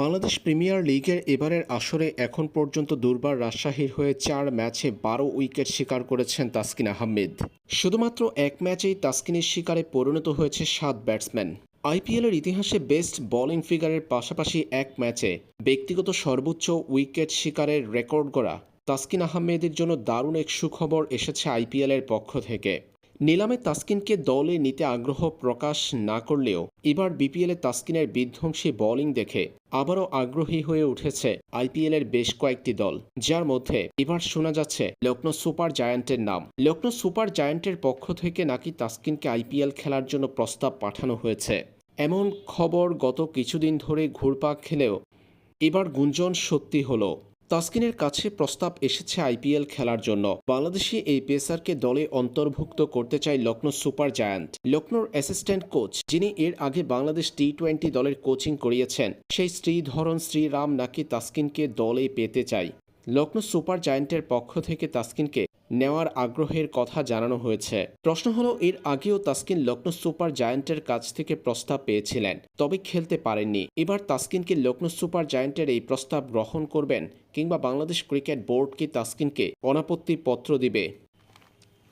Bangladesh premier লিগের এবারের আসরে এখন পর্যন্ত দুর্বার রাজশাহীর হয়ে চার ম্যাচে বারো উইকেট শিকার করেছেন তাসকিন আহমেদ। শুধুমাত্র এক ম্যাচেই তাসকিনের শিকারে পরিণত হয়েছে সাত ব্যাটসম্যান। আইপিএলের ইতিহাসে বেস্ট বোলিং ফিগারের পাশাপাশি এক ম্যাচে ব্যক্তিগত সর্বোচ্চ উইকেট শিকারের রেকর্ড গড়া তাসকিন আহমেদের জন্য দারুণ এক সুখবর এসেছে আইপিএলের পক্ষ থেকে। নিলামে তাসকিনকে দলে নিতে আগ্রহ প্রকাশ না করলেও এবার বিপিএলে তাসকিনের বিধ্বংসী বোলিং দেখে আবারও আগ্রহী হয়ে উঠেছে আইপিএলের বেশ কয়েকটি দল, যার মধ্যে এবার শোনা যাচ্ছে লক্ষ্ণৌ সুপার জায়ান্টের নাম। লক্ষ্ণৌ সুপার জায়ান্টের পক্ষ থেকে নাকি তাসকিনকে আইপিএল খেলার জন্য প্রস্তাব পাঠানো হয়েছে। এমন খবর গত কিছুদিন ধরে ঘুরপাক খেলেও এবার গুঞ্জন সত্যি হলো। তাসকিনের কাছে প্রস্তাব এসেছে আইপিএল খেলার জন্য। বাংলাদেশি এই পেসারকে দলে অন্তর্ভুক্ত করতে চায় লক্ষ্ণৌ সুপার জায়ান্ট। লক্ষ্ণৌর অ্যাসিস্ট্যান্ট কোচ, যিনি এর আগে বাংলাদেশ টি টোয়েন্টি দলের কোচিং করিয়েছেন, সেই শ্রীধরন শ্রীরাম নাকি তাসকিনকে দলে পেতে চায়। লক্ষ্ণৌ সুপার জায়ান্টের পক্ষ থেকে তাসকিনকে নেওয়ার আগ্রহের কথা জানানো হয়েছে। প্রশ্ন হলো, এর আগেও তাসকিন লক্ষ্ণৌ সুপার জায়ান্টের কাছ থেকে প্রস্তাব পেয়েছিলেন, তবে খেলতে পারেননি। এবার তাসকিনকে লক্ষ্ণৌ সুপার জায়ান্টের এই প্রস্তাব গ্রহণ করবেন, কিংবা বাংলাদেশ ক্রিকেট বোর্ড কি তাসকিনকে অনাপত্তি পত্র দিবে?